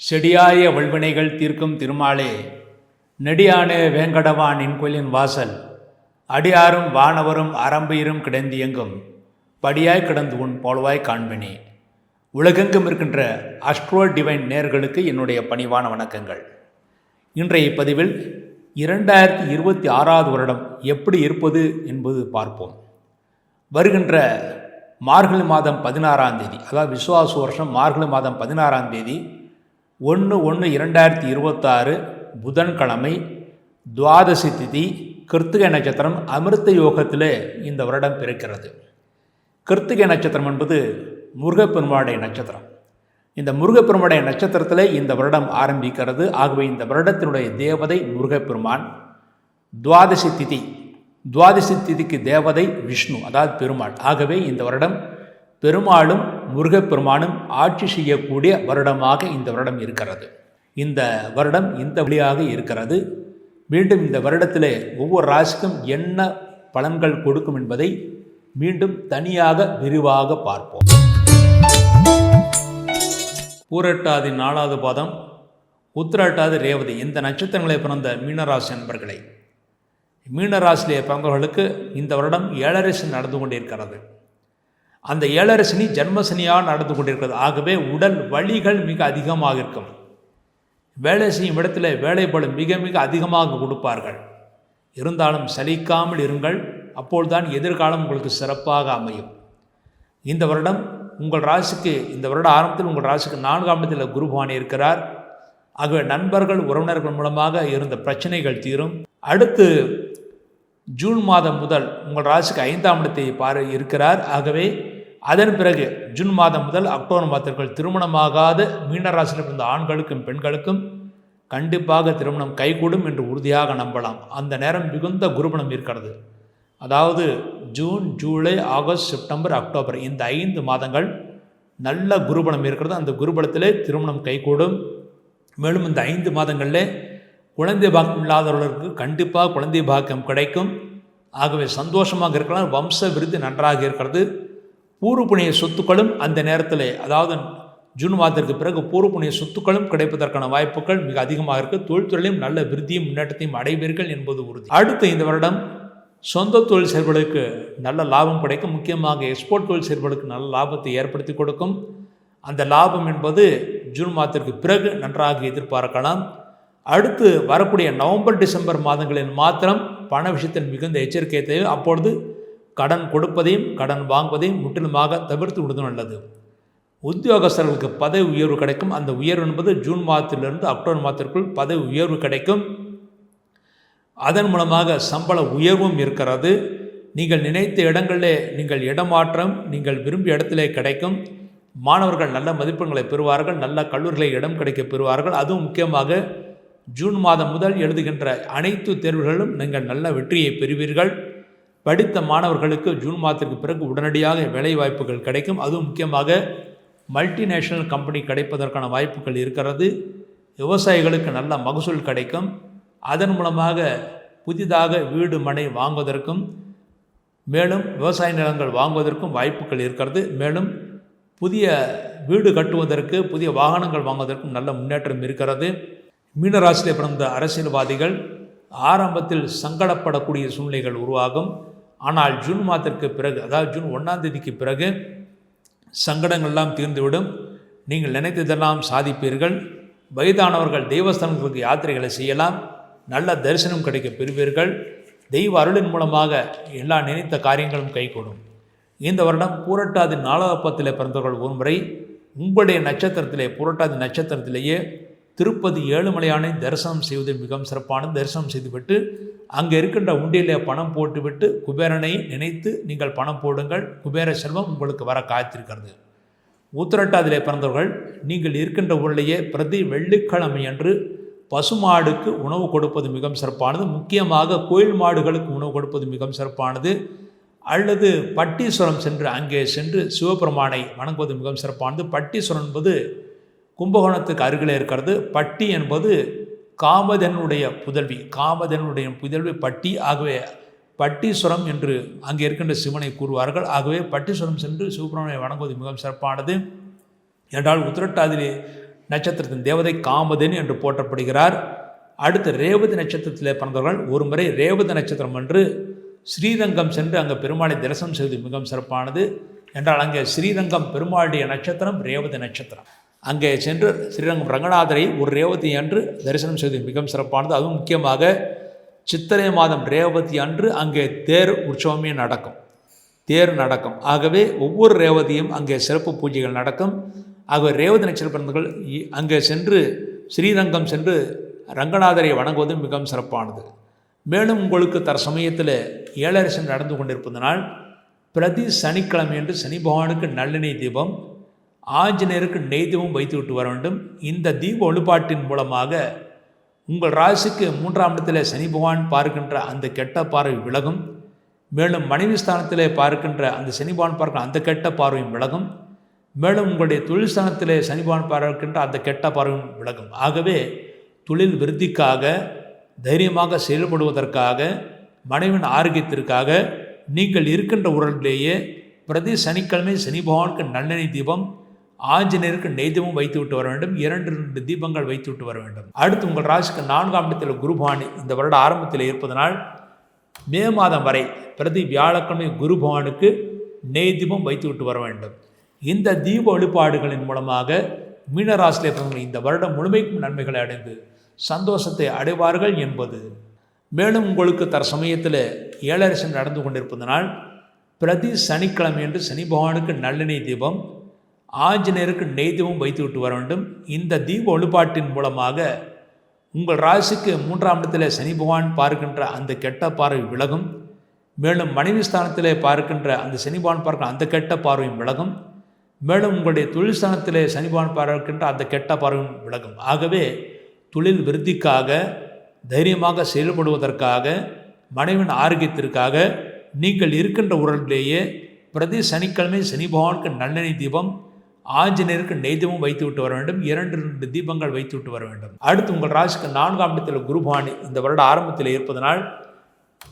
செடியாய வல்வினைகள் தீர்க்கும் திருமாலே நெடியானே வேங்கடவான் இன்கொலின் வாசல் அடியாரும் வானவரும் அரம்பயிரும் கிடந்து எங்கும் படியாய் கிடந்து உன் போலவாய் காண்பினே. உலகெங்கும் இருக்கின்ற அஸ்ட்ரோ டிவைன் நேர்களுக்கு என்னுடைய பணிவான வணக்கங்கள். இன்றைய பதிவில் இரண்டாயிரத்தி இருபத்தி ஆறாவது வருடம் எப்படி இருப்பது என்பது பார்ப்போம். வருகின்ற மார்கழி மாதம் பதினாறாம் தேதி அதாவது விசுவாச வருஷம் மார்கழி மாதம் பதினாறாம் தேதி ஒன்று ஒன்று இரண்டாயிரத்தி இருபத்தாறு புதன்கிழமை துவாதசி திதி கிருத்திகை நட்சத்திரம் அமிர்த யோகத்தில் இந்த வருடம் பிறக்கிறது. கிருத்திகை நட்சத்திரம் என்பது முருகப்பெருமாளுடைய நட்சத்திரம். இந்த முருகப்பெருமாடைய நட்சத்திரத்தில் இந்த வருடம் ஆரம்பிக்கிறது. ஆகவே இந்த வருடத்தினுடைய தேவதை முருகப்பெருமான். துவாதசி திதி துவாதசி திதிக்கு தேவதை விஷ்ணு அதாவது பெருமாள். ஆகவே இந்த வருடம் பெருமாளும் முருகப்பெருமானும் ஆட்சி செய்யக்கூடிய வருடமாக இந்த வருடம் இருக்கிறது. இந்த வருடம் இந்த வழியாக இருக்கிறது. மீண்டும் இந்த வருடத்திலே ஒவ்வொரு ராசிக்கும் என்ன பலன்கள் கொடுக்கும் என்பதை மீண்டும் தனியாக விரிவாக பார்ப்போம். பூரட்டாதி நாலாவது பாதம் உத்திராட்டாதி ரேவதி. இந்த நட்சத்திரங்களை பிறந்த மீனராசி நண்பர்களை மீனராசிலே பிறந்தவர்களுக்கு இந்த வருடம் ஏழரசு நடந்து கொண்டிருக்கிறது. அந்த ஏழரசினி ஜென்மசனியாக நடந்து கொண்டிருக்கிறது. ஆகவே உடல் வலிகள் மிக அதிகமாக இருக்கும். வேலை செய்யும் இடத்துல வேலைப்படும் மிக மிக அதிகமாக கொடுப்பார்கள். இருந்தாலும் சலிக்காமல் இருங்கள். அப்பொழுதுதான் எதிர்காலம் உங்களுக்கு சிறப்பாக அமையும். இந்த வருடம் உங்கள் ராசிக்கு இந்த வருட ஆரம்பத்தில் உங்கள் ராசிக்கு நான்காம் இடத்தில் குருபானி இருக்கிறார். ஆகவே நண்பர்கள் உறவினர்கள் மூலமாக இருந்த பிரச்சனைகள் தீரும். அடுத்து ஜூன் மாதம் முதல் உங்கள் ராசிக்கு ஐந்தாம் இடத்தை பாரு இருக்கிறார். ஆகவே அதன் பிறகு ஜூன் மாதம் முதல் அக்டோபர் மாதத்திற்குள் திருமணமாகாத மீனராசியில் இருந்த ஆண்களுக்கும் பெண்களுக்கும் கண்டிப்பாக திருமணம் கைகூடும் என்று உறுதியாக நம்பலாம். அந்த நேரம் மிகுந்த குருபணம் இருக்கிறது அதாவது June July August September October இந்த ஐந்து மாதங்கள் நல்ல குருபலம் இருக்கிறது அந்த குருபலத்திலே திருமணம் கைகூடும். மேலும் இந்த ஐந்து மாதங்களில் குழந்தை பாக்கியம் இல்லாதவர்களுக்கு கண்டிப்பாக குழந்தை பாக்கியம் கிடைக்கும். ஆகவே சந்தோஷமாக இருக்கலாம். வம்ச விருது நன்றாக இருக்கிறது. பூர்வ சொத்துக்களும் அந்த நேரத்தில் அதாவது ஜூன் மாதத்திற்கு பிறகு பூர்வ சொத்துக்களும் கிடைப்பதற்கான வாய்ப்புகள் மிக அதிகமாக இருக்குது தொழில்துறையிலும் நல்ல விருத்தியும் முன்னேற்றத்தையும் அடைவீர்கள் என்பது உறுதி. அடுத்த இந்த வருடம் சொந்த தொழில் செயல்படுவதற்கு நல்ல லாபம் கிடைக்கும். முக்கியமாக எக்ஸ்போர்ட் தொழில் செயல்படுவதற்கு நல்ல லாபத்தை ஏற்படுத்தி கொடுக்கும். அந்த லாபம் என்பது ஜூன் மாதத்திற்கு பிறகு நன்றாக எதிர்பார்க்கலாம். அடுத்து வரக்கூடிய நவம்பர் டிசம்பர் மாதங்களில் மாத்திரம் பண விஷயத்தில் மிகுந்த எச்சரிக்கை தேவை. அப்பொழுது கடன் கொடுப்பதையும் கடன் வாங்குவதையும் முற்றிலுமாக தவிர்த்து விடுவது நல்லது. உத்தியோகஸ்தர்களுக்கு பதவி உயர்வு கிடைக்கும். அந்த உயர்வு என்பது ஜூன் மாதத்திலிருந்து அக்டோபர் மாதத்திற்குள் பதவி உயர்வு கிடைக்கும். அதன் மூலமாக சம்பள உயர்வும் இருக்கிறது. நீங்கள் நினைத்த இடங்களிலே நீங்கள் இடமாற்றம் நீங்கள் விரும்பிய இடத்திலே கிடைக்கும். மாணவர்கள் நல்ல மதிப்பெண்களை பெறுவார்கள் நல்ல கல்லூரிகளை இடம் கிடைக்க பெறுவார்கள். அதுவும் முக்கியமாக ஜூன் மாதம் முதல் எழுதுகின்ற அனைத்து தேர்வுகளிலும் நீங்கள் நல்ல வெற்றியை பெறுவீர்கள். படித்த மாணவர்களுக்கு ஜூன் மாதத்திற்கு பிறகு உடனடியாக வேலை வாய்ப்புகள் கிடைக்கும். அதுவும் முக்கியமாக மல்டிநேஷ்னல் கம்பெனி கிடைப்பதற்கான வாய்ப்புகள் இருக்கிறது. விவசாயிகளுக்கு நல்ல மகசூல் கிடைக்கும். அதன் மூலமாக புதிதாக வீடு மனை வாங்குவதற்கும் மேலும் விவசாய நிலங்கள் வாங்குவதற்கும் வாய்ப்புகள் இருக்கிறது. மேலும் புதிய வீடு கட்டுவதற்கு புதிய வாகனங்கள் வாங்குவதற்கும் நல்ல முன்னேற்றம் இருக்கிறது. மீனராசியில் பிறந்த அரசியல்வாதிகள் ஆரம்பத்தில் சங்கடப்படக்கூடிய சூழ்நிலைகள் உருவாகும். ஆனால் ஜூன் மாதத்திற்கு பிறகு அதாவது ஜூன் ஒன்றாம் தேதிக்கு பிறகு சங்கடங்கள்லாம் தீர்ந்துவிடும். நீங்கள் நினைத்ததெல்லாம் சாதிப்பீர்கள். வயதானவர்கள் தெய்வஸ்தலங்களுக்கு யாத்திரைகளை செய்யலாம். நல்ல தரிசனம் கிடைக்க பெறுவீர்கள். தெய்வ அருளின் மூலமாக எல்லா நினைத்த காரியங்களும் கைகூடும். இந்த வருடம் பூரட்டாதி நாலாவப்பத்தில் பிறந்தவர்கள் ஒருமுறை உங்களுடைய நட்சத்திரத்திலே புரட்டாதி நட்சத்திரத்திலேயே திருப்பதி ஏழுமலையானை தரிசனம் செய்வது மிகவும் சிறப்பான தரிசனம் செய்துவிட்டு அங்கே இருக்கின்ற உண்டியிலே பணம் போட்டுவிட்டு குபேரனை நினைத்து நீங்கள் பணம் போடுங்கள். குபேர செல்வம் உங்களுக்கு வர காத்திருக்கிறது. உத்திரட்டாதிலே பிறந்தவர்கள் நீங்கள் இருக்கின்ற ஊரிலேயே பிரதி வெள்ளிக்கிழமை அன்று பசுமாடுக்கு உணவு கொடுப்பது மிகவும் சிறப்பானது. முக்கியமாக கோயில் மாடுகளுக்கு உணவு கொடுப்பது மிகவும் சிறப்பானது. அல்லது பட்டீஸ்வரம் சென்று அங்கே சென்று சிவபெருமானை வணங்குவது மிகவும் சிறப்பானது. பட்டீஸ்வரம் என்பது கும்பகோணத்துக்கு அருகில் இருக்கிறது. பட்டி என்பது காமதனுடைய புதல்வி. காமதனுடைய புதல்வி பட்டி. ஆகவே பட்டீஸ்வரம் என்று அங்கே இருக்கின்ற சிவனை கூறுவார்கள். ஆகவே பட்டீஸ்வரம் சென்று சிவபெருமானை வணங்குவது மிகவும் சிறப்பானது. என்றால் உத்திரட்டாதிலே நட்சத்திரத்தின் தேவதை காமதன் என்று போற்றப்படுகிறார். அடுத்து ரேவதி நட்சத்திரத்தில் பிறந்தவர்கள் ஒரு முறை ரேவதி நட்சத்திரம் என்று ஸ்ரீரங்கம் சென்று அங்கே பெருமாளை தரிசனம் செய்வது மிகவும் சிறப்பானது. என்றால் அங்கே ஸ்ரீரங்கம் பெருமாளுடைய நட்சத்திரம் ரேவதி நட்சத்திரம். அங்கே சென்று ஸ்ரீரங்கம் ரங்கநாதரை ஒரு ரேவதி அன்று தரிசனம் செய்வது மிகவும் சிறப்பானது. அதுவும் முக்கியமாக சித்திரை மாதம் ரேவதி அன்று அங்கே தேர் உற்சவமே நடக்கும். தேர் நடக்கும். ஆகவே ஒவ்வொரு ரேவதியும் அங்கே சிறப்பு பூஜைகள் நடக்கும். ஆகவே ரேவதி நட்சத்திர பிறந்தவர்கள் இ- அங்கே சென்று ஸ்ரீரங்கம் சென்று ரங்கநாதரை வணங்குவது மிகவும் சிறப்பானது. மேலும் உங்களுக்கு தர சமயத்தில் ஏழரசன் நடந்து கொண்டிருப்பதனால் பிரதி சனிக்கிழமை என்று சனி பகவானுக்கு நல்லெண்ணெய் தீபம் ஆஞ்சநேயருக்கு நெய் தீபம் வைத்து விட்டு வர வேண்டும். இந்த தீப வழிபாட்டின் மூலமாக உங்கள் ராசிக்கு மூன்றாம் இடத்திலே சனி பகவான் பார்க்கின்ற அந்த கெட்ட பார்வை விலகும். மேலும் மனைவி ஸ்தானத்திலே பார்க்கின்ற அந்த சனி பகவான் பார்க்கிற அந்த கெட்ட பார்வையும் விலகும். மேலும் உங்களுடைய தொழில் ஸ்தானத்திலே சனி பகவான் பார்க்கின்ற அந்த கெட்ட பார்வையும் விலகும். ஆகவே தொழில் விருத்திக்காக தைரியமாக செயல்படுவதற்காக மனைவின் ஆரோக்கியத்திற்காக நீங்கள் இருக்கின்ற உடலிலேயே பிரதி சனிக்கிழமை சனி பகவானுக்கு நல்லெண்ணெய் தீபம் ஆஞ்சநேயருக்கு நெய் தீபம் வைத்து விட்டு வர வேண்டும். இரண்டு ரெண்டு தீபங்கள் வைத்து விட்டு வர வேண்டும். அடுத்து உங்கள் ராசிக்கு நான்காம் இடத்தில் குருபானி இந்த வருட ஆரம்பத்தில் இருப்பதனால் மே மாதம் வரை பிரதி வியாழக்கிழமை குருபவானுக்கு நெய் தீபம் வைத்து விட்டு வர வேண்டும். இந்த தீப வழிபாடுகளின் மூலமாக மீனராசிலே பிறந்தவர்கள் இந்த வருடம் முழுமைக்கும் நன்மைகளை அடைந்து சந்தோஷத்தை அடைவார்கள் என்பது. மேலும் உங்களுக்கு தர சமயத்தில் ஏழரசன் நடந்து கொண்டிருப்பதனால் பிரதி சனிக்கிழமை என்று சனி பகவானுக்கு நல்லெண்ணெய் தீபம் ஆஞ்சநேயருக்கு நெய் தீபம் வைத்து விட்டு வர வேண்டும். இந்த தீப வழிபாட்டின் மூலமாக உங்கள் ராசிக்கு மூன்றாம் இடத்திலே சனி பகவான் பார்க்கின்ற அந்த கெட்ட பார்வை விலகும். மேலும் மனைவி ஸ்தானத்திலே பார்க்கின்ற அந்த சனி பகவான் பார்க்கிற அந்த கெட்ட பார்வையும் விலகும். மேலும் உங்களுடைய தொழில் ஸ்தானத்திலே சனி பகவான் பார்க்கின்ற அந்த கெட்ட பார்வையும் விலகும். ஆகவே தொழில் விருத்திக்காக தைரியமாக செயல்படுவதற்காக மனைவின் ஆரோக்கியத்திற்காக நீங்கள் இருக்கின்ற உடலிலேயே பிரதி சனிக்கிழமை சனி பகவானுக்கு நல்லெண்ணெய் தீபம் ஆஞ்சநேயருக்கு நெய்தமும் வைத்து விட்டு வர வேண்டும். இரண்டு ரெண்டு தீபங்கள் வைத்து விட்டு வர வேண்டும். அடுத்து உங்கள் ராசிக்கு நான்காம் இடத்தில் குருபானி இந்த வருட ஆரம்பத்தில் இருப்பதனால்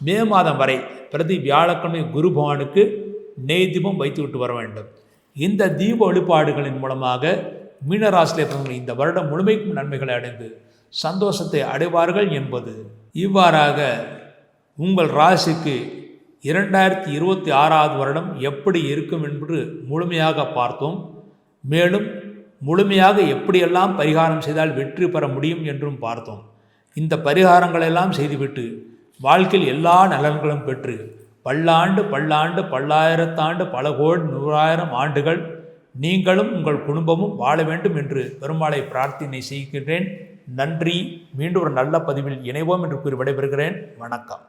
மே மாதம் வரை பிரதி வியாழக்கிழமை குருபவானுக்கு நெய்தீபம் நெய் தீபம் வைத்து விட்டு வர வேண்டும். இந்த தீப வழிபாடுகளின் மூலமாக மீனராசிலே பிறந்தவர்கள் இந்த வருடம் முழுமைக்கும் நன்மைகளை அடைந்து சந்தோஷத்தை அடைவார்கள் என்பது. இவ்வாறாக உங்கள் ராசிக்கு இரண்டாயிரத்தி இருபத்தி ஆறாவது வருடம் எப்படி இருக்கும் என்று முழுமையாக பார்த்தோம். மேலும் முழுமையாக எப்படியெல்லாம் பரிகாரம் செய்தால் வெற்றி பெற முடியும் என்றும் பார்த்தோம். இந்த பரிகாரங்களெல்லாம் செய்துவிட்டு வாழ்க்கையில் எல்லா நலன்களும் பெற்று பல்லாண்டு பல்லாண்டு பல்லாயிரத்தாண்டு பல கோடி நூறாயிரம் ஆண்டுகள் நீங்களும் உங்கள் குடும்பமும் வாழ வேண்டும் என்று பெருமாளை பிரார்த்தனை செய்கின்றேன். நன்றி. மீண்டும் ஒரு நல்ல பதிவில் இணைவோம் என்று கூறி விடைபெறுகிறேன். வணக்கம்.